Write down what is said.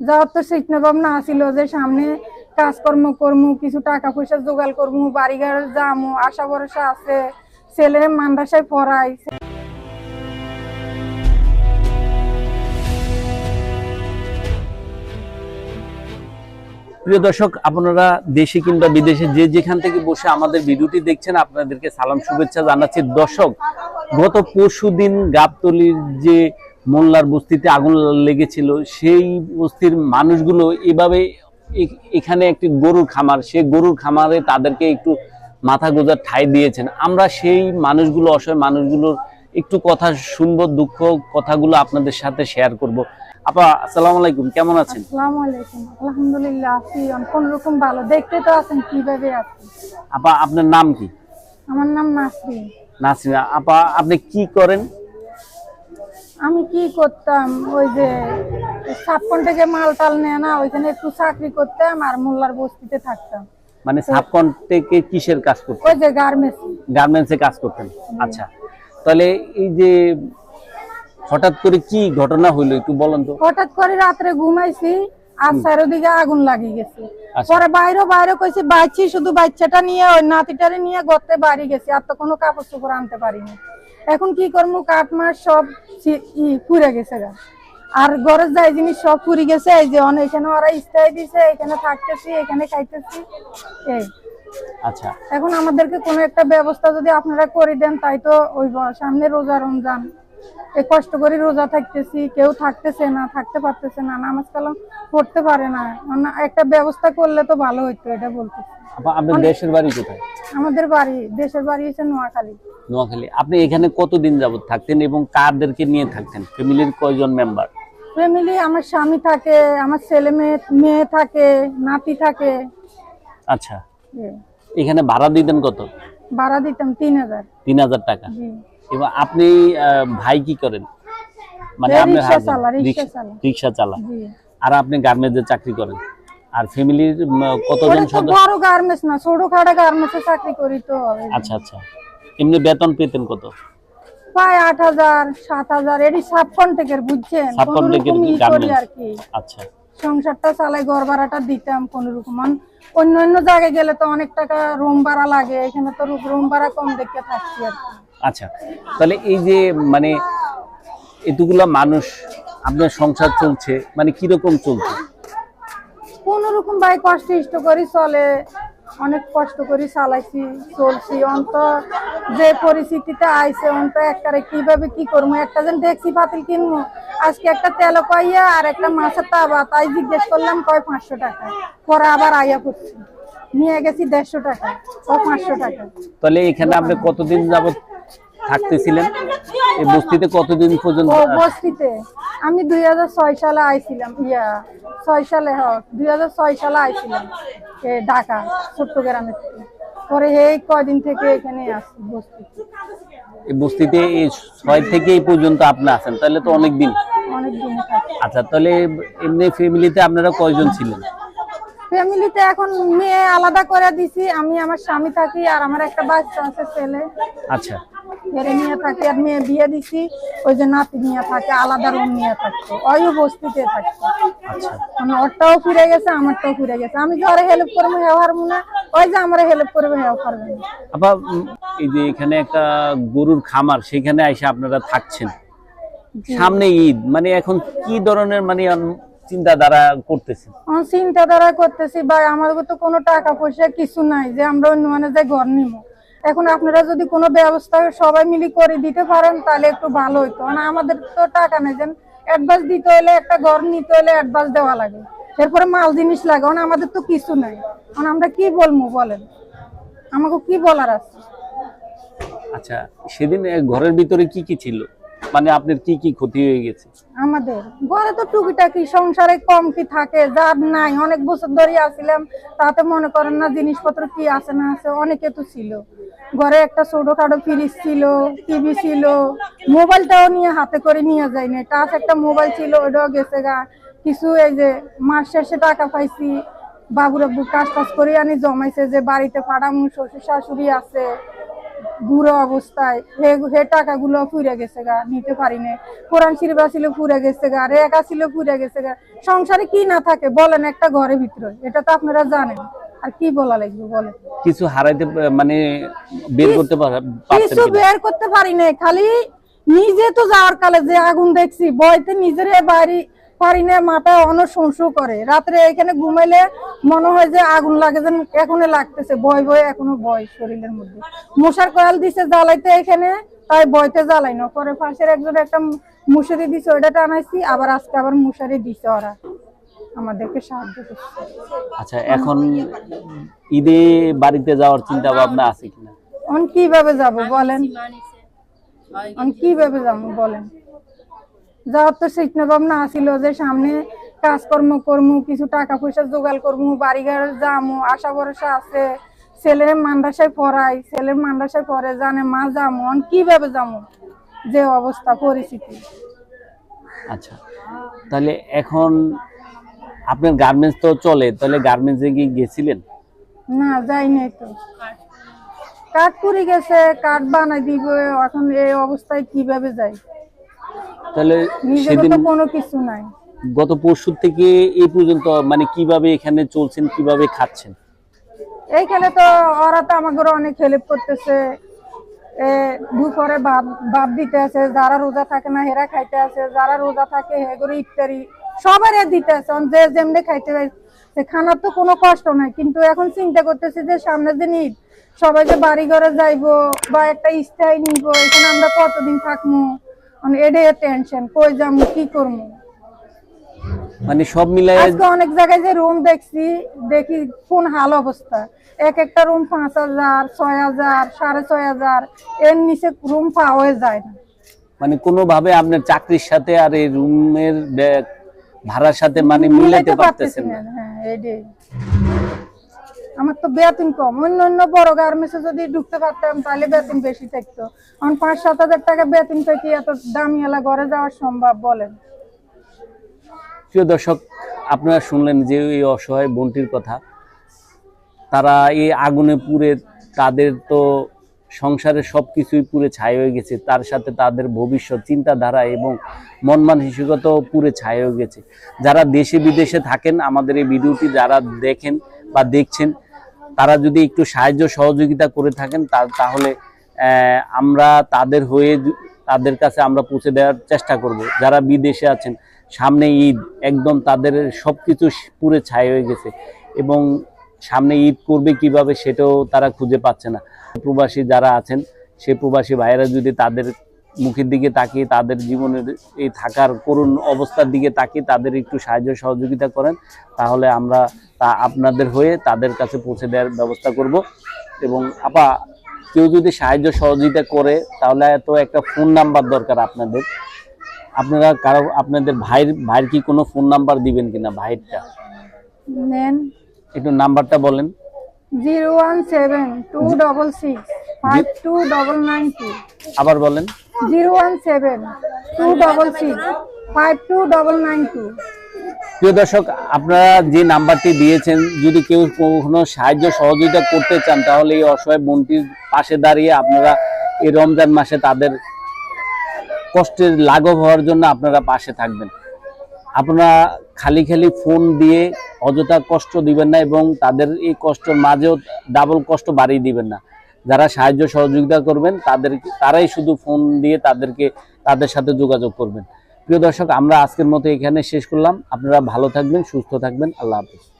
যাওয়ার তো চিন্তা ভাবনা আসিল যে সামনে কাজকর্ম করমু, কিছু টাকা পয়সা জোগাড় করমু বাড়ি ঘর যামু, আশা ভরসা আছে ছেলে মাদ্রাসায় পড়াই। প্রিয় দর্শক, আপনারা দেশে কিংবা বিদেশে যে যেখান থেকে বসে আমাদের ভিডিওটি দেখছেন, আপনাদেরকে সালাম, শুভেচ্ছা জানাচ্ছি। দর্শক, গত পরশু দিন গাবতলির যে মোল্লার বস্তিতে আগুন লেগেছিল সেই বস্তির মানুষগুলো এভাবে এখানে একটি গরুর খামার সেই গরুর খামারে তাদেরকে একটু মাথা গোজার ঠাই দিয়েছেন। আমরা সেই মানুষগুলো অসহায় মানুষগুলোর একটু কথা শুনব দুঃখ কথাগুলো আপনাদের সাথে শেয়ার করব। আপা আসসালামু আলাইকুম কেমন আছেন? আসসালামু আলাইকুম। আলহামদুলিল্লাহ আছি। কোন রকম ভালো। দেখতে তো আছেন কীভাবে আছি আপা আপনার নাম কি? আমার নাম নাসরিন। নাসরিনা আপা আপনি কি করেন? আমি কি করতাম? ওই যে ছাপ্পন থেকে মাল টাল নেয় না ওইখানে একটু চাকরি করতাম আর মোল্লার বস্তিতে থাকতাম। মানে সাবকন্টেকে কিসের কাজ করতেন? ওই যে গার্মেন্টস। গার্মেন্টসে কাজ করতেন? আচ্ছা। তাহলে এই যে হঠাৎ করে কি ঘটনা হইল একটু বলেন তো। হঠাৎ করে রাত্রে ঘুমাইছি আর চারিদিকে আগুন লাগিয়ে গেছে। আচ্ছা। পরে বাইরে বাইরে কইছি বাচ্চি শুধু বাচ্চাটা নিয়ে ওই নাতিটারে নিয়ে গর্তে বাড়ি গেছি আর তো কোনো কাপড় চোপড় আনতে পারিনি। এখন কি করব কাঠ মাঠ সব পুড়ে গেছে গা। আর ঘরের যাই জিনিস সব পুড়ে গেছে এই যে এখানে ওরা স্থায়ী দিছে এখানে থাকতেছি এখানে খাইতেছি এই। আচ্ছা। এখন আমাদেরকে কোনো একটা ব্যবস্থা যদি আপনারা করে দেন তাই তো ওই সামনে রোজা রমজান। কষ্ট করে রোজা থাকতেছি কেউ থাকতেছে না থাকতে পারতেছে না নামাজ কালাম পড়তে পারে না। না, একটা ব্যবস্থা করলে তো ভালো হইতো এটা বলতেছি। আপা আপনার দেশের বাড়ি কোথায়? আমাদের বাড়ি দেশের বাড়ি হচ্ছে নোয়াখালী। নোয়াখালী। আপনি এখানে কতদিন যাবত থাকতেন এবং কারদেরকে নিয়ে থাকতেন? ফ্যামিলির কয়জন মেম্বার ফ্যামিলি আমার স্বামী থাকে আমার ছেলে মেয়ে মেয়ে থাকে নাতি থাকে। আচ্ছা। এখানে ভাড়া দিতেন কত? ভাড়া দিতাম তিন হাজার। তিন হাজার টাকা। এবং আপনি ভাই কি করেন? মানে এই আপনার রিক্সা? চালা, আর আপনি গার্মেন্টসে চাকরি করেন? আর ফ্যামিলির কতজন সদস্য? বড় গার্মেন্টস না ছোট গার্মেন্টসে চাকরি করি তো আচ্ছা আচ্ছা। এমনি বেতন পেতেন কত? প্রায় বুঝছেন? গার্মেন্টস। আচ্ছা। সংসারটা চালাই ঘর ভাড়াটা দিতাম কোন রকম। অন্য অন্য জায়গায় গেলে তো অনেক টাকা রুম ভাড়া লাগে এখানে তো রুম ভাড়া কম দেখে থাকছি আর কি। আচ্ছা তাহলে এই যে মানে এতগুলা মানুষ আপনার সংসার চলছে মানে কীরকম চলছে? কোন রকম ভাই কষ্ট ইষ্ট করি চলে অনেক কষ্ট করি চালাইছি চলছি। অন্ত যে পরিস্থিতিতে আইছে অন্ত একটারে কীভাবে কি করব? একটা যেন দেখছি পাতিল কিনবো আজকে একটা তেল কইয়া আর একটা মাছের তাবা তাই জিজ্ঞেস করলাম কয় পাঁচশো টাকা? পরে আবার আইয়া করছি নিয়ে গেছি দেড়শো টাকা ও পাঁচশো টাকা? তাহলে এখানে আপনি কতদিন যাবত থাকতেছিলেন। এই বস্তিতে কতদিন পর্যন্ত বস্তিতে। আমি দুই হাজার ছয় সালে আইছিলাম ইয়া ছয় সালে হ দুই হাজার ছয় সালে আইছিলাম এ ঢাকা চট্টগ্রামে থেকে। পরে এই কয়দিন থেকে এখানে আসছি বস্তিতে। এই বস্তিতে এই ছয় থেকে এই পর্যন্ত আপনি আছেন তাহলে তো অনেক দিন। অনেক দিন আচ্ছা তাহলে এমনি ফ্যামিলিতে আপনারা কয়জন ছিলেন? ফ্যামিলিতে এখন মেয়ে আলাদা করে দিছি আমি আমার স্বামী থাকি আর আমার একটা বাচ্চা আছে ছেলে। আচ্ছা। ফেরে নিয়ে থাকি আর মেয়ে বিয়ে দিছি ওই যে নাতি নিয়ে থাকে আলাদা রুম নিয়ে থাকতো ওইও বস্তিতে থাকতো। আচ্ছা। মানে ওরটাও ফিরে গেছে আমারটাও ফিরে গেছে। আমি যারা হেল্প করব হেও হারবো না ওই যে আমার হেল্প করবে হেও পারবে না এই যে এখানে একটা গরুর খামার সেখানে এসে আপনারা থাকছেন। সামনে ঈদ মানে এখন কি ধরনের মানে চিন্তাধারা করতেছেন? আমার চিন্তাধারা করতেছি ভাই আমাদের তো কোনো টাকা পয়সা কিছু নাই যে আমরা অন্য মানে যে ঘর নিব এখন আপনারা যদি কোনো ব্যবস্থা সবাই মিলে করে দিতে পারেন, তাহলে একটু ভালো হইতো। মানে আমাদের তো টাকা নেই, যেন অ্যাডভান্স দিতে হলে একটা ঘর নিতে হলে অ্যাডভান্স দেওয়া লাগে। এরপরে মাল জিনিস লাগে মানে আমাদের তো কিছু নাই। মানে আমরা কি বলব বলেন? আমাকে কি বলার আছে? আচ্ছা সেদিন ঘরের ভিতরে কি কি ছিল? মানে আপনার কি কি ক্ষতি হয়ে গেছে? আমাদের ঘরে তো টুকিটাকি, সংসারে কম কি থাকে, যার নাই, অনেক বছর ধরে আসছিলাম তাতে মনে করেন না জিনিসপত্র কি আছে না আছে, অনেকে তো ছিল। ঘরে একটা ছোটখাটো ফ্রিজ ছিল টিভি ছিল, মোবাইলটাও নিয়ে হাতে করে নিয়ে যাই না টাচ একটা মোবাইল ছিল ওটাও গেছে গা। কিছু এই যে মাস শেষে টাকা পাইছি, বাবুর আব্বু কাজ টাজ করে আনি, জমাইছে যে বাড়িতে ফাড়ামু শ্বশুর শাশুড়ি আছে বুড়ো অবস্থায়। হে হে টাকাগুলো ফুরে গেছে গা নিতে পারি না কোরআন শরীফ ছিল ফুরে গেছে গা রেক ছিল ফুরে গেছে গা। সংসারে কি না থাকে বলেন একটা ঘরের ভিতরে। এটা তো আপনারা জানেন। আর কি বলা লাগবে বলেন। কিছু হারাইতে মানে বের করতে পার- কিছু বের করতে পারি খালি নিজে তো যাওয়ার কালে যে আগুন দেখছি বইতে নিজের বাড়ি পারি না মাথা অন সংসু করে। রাত্রে এখানে ঘুমাইলে মনে হয় যে আগুন লাগে যেন এখনও লাগতেছে ভয় ভয় এখনও ভয় শরীরের মধ্যে। মশার কয়াল দিছে জ্বালাইতে এখানে তাই বইতে জ্বালাই না। পরে পাশের একজন একটা মশারি দিছে ওইটা টানাইছি আবার আজকে আবার মশারি দিছে ওরা। আমাদেরকে সাহায্য করছে। আচ্ছা এখন ঈদে বাড়িতে যাওয়ার চিন্তা ভাবনা আছে কিনা? অন কীভাবে যাব বলেন? কীভাবে যাব বলেন? যাওয়ার তো চিন্তা ভাবনা আসিল যে সামনে কাজকর্ম করমু কিছু টাকা পয়সা জোগাড় করমু বাড়ি ঘরে যামু আশা ভরসা আছে। ছেলের মান্ডাসায় পড়াই ছেলের মান্ডাসায় পড়ে জানে মা যামু কীভাবে যামু? যে অবস্থা পরিস্থিতি। আচ্ছা তাহলে এখন আপনার গার্মেন্টস তো চলে তাহলে গার্মেন্টসে কি গেছিলেন? না যাই নাই তো। কাঠ পুরি গেছে কাঠ বানাই দিব এখন এই অবস্থায় কীভাবে যাই? তাহলে সেদিন কোনো কিছু নাই। গত পরশু থেকে এই পর্যন্ত মানে কীভাবে এখানে চলছেন কীভাবে খাচ্ছেন? এইখানে তো ওরা তো আমাকে অনেক হেল্প করতেছে। দুপুরে দিতে আছে যারা রোজা থাকে না হেরা খাইতে আছে যারা রোজা থাকে হেগুলো ইফতারি সবারই দিতে আছে। যে যেমনি খাইতে খানার তো কোনো কষ্ট নাই। কিন্তু এখন চিন্তা করতেছি যে সামনের দিন ঈদ সবাই যে বাড়ি ঘরে যাইবো বা একটা স্থায়ী নিব এখানে আমরা কতদিন থাকব এডে টেনশন কই যাব কি করব? মানে সব মিলাই আজকে অনেক জায়গায় যে রুম দেখছি দেখি কোন হাল অবস্থা। এক একটা রুম পাঁচ হাজার ছয় হাজার সাড়ে ছয় হাজার এর নিচে রুম পাওয়া যায় না। মানে কোনোভাবে আপনার চাকরির সাথে আর এই রুমের ভাড়ার সাথে মানে মিলাইতে পারতেছেন না। হ্যাঁ এটাই। আমার তো বেতন কম। অন্য অন্য বড় গার্মেন্টসে যদি ঢুকতে পারতাম, তাহলে বেতন বেশি থাকতো। এখন পাঁচ, সাত হাজার টাকা বেতন পেতে এত দামি এলা ঘরে যাওয়া সম্ভব বলেন? প্রিয় দর্শক, আপনারা শুনলেন যে এই অসহায় বোনটির কথা। তারা এই আগুনে পুড়ে, তাদের তো সংসারের সব কিছুই পুড়ে ছাই হয়ে গেছে। তার সাথে তাদের ভবিষ্যৎ চিন্তাধারা এবং মন মানসিকতাও পুরে ছাই হয়ে গেছে। যারা দেশে বিদেশে থাকেন, আমাদের এই ভিডিওটি যারা দেখেন বা দেখছেন তারা যদি একটু সাহায্য সহযোগিতা করে থাকেন তাহলে আমরা তাদের হয়ে তাদের কাছে আমরা পৌঁছে দেওয়ার চেষ্টা করব। যারা বিদেশে আছেন, সামনে ঈদ, একদম তাদের সব কিছু পুরে ছাই হয়ে গেছে এবং সামনে ঈদ করবে কীভাবে সেটাও তারা খুঁজে পাচ্ছে না। প্রবাসী যারা আছেন, সে প্রবাসী ভাইয়েরা যদি তাদের মুখের দিকে তাকিয়ে তাদের জীবনের এই থাকার করুণ অবস্থার দিকে তাকিয়ে তাদের একটু সাহায্য সহযোগিতা করেন তাহলে আমরা তা আপনাদের হয়ে তাদের কাছে পৌঁছে দেওয়ার ব্যবস্থা করব। এবং আপা কেউ যদি সাহায্য সহযোগিতা করে তাহলে তো একটা ফোন নাম্বার দরকার আপনাদের। আপনারা কারও আপনাদের ভাইয়ের ভাইয়ের কি কোনো ফোন নাম্বার দিবেন কিনা ভাইয়েরটা? নেন। একটু নাম্বারটা বলেন। Zero one seven two double six. আবার বলেন। Zero one seven two double six five two double nine two প্রিয় দর্শক আপনারা যে নাম্বারটি দিয়েছেন যদি কেউ সাহায্য সহযোগিতা করতে চান তাহলে এই অসহায় বোনটির পাশে দাঁড়িয়ে আপনারা এই রমজান মাসে তাদের কষ্টের লাঘব হওয়ার জন্য আপনারা পাশে থাকবেন। আপনারা খালি খালি ফোন দিয়ে অযথা কষ্ট দিবেন না এবং তাদের এই কষ্টের মাঝেও ডাবল কষ্ট বাড়িয়ে দিবেন না। যারা সাহায্য সহযোগিতা করবেন, তাদের তারাই শুধু ফোন দিয়ে তাদেরকে, তাদের সাথে যোগাযোগ করবেন। প্রিয় দর্শক, আমরা আজকের মতো এখানে শেষ করলাম। আপনারা ভালো থাকবেন, সুস্থ থাকবেন। আল্লাহ হাফিজ।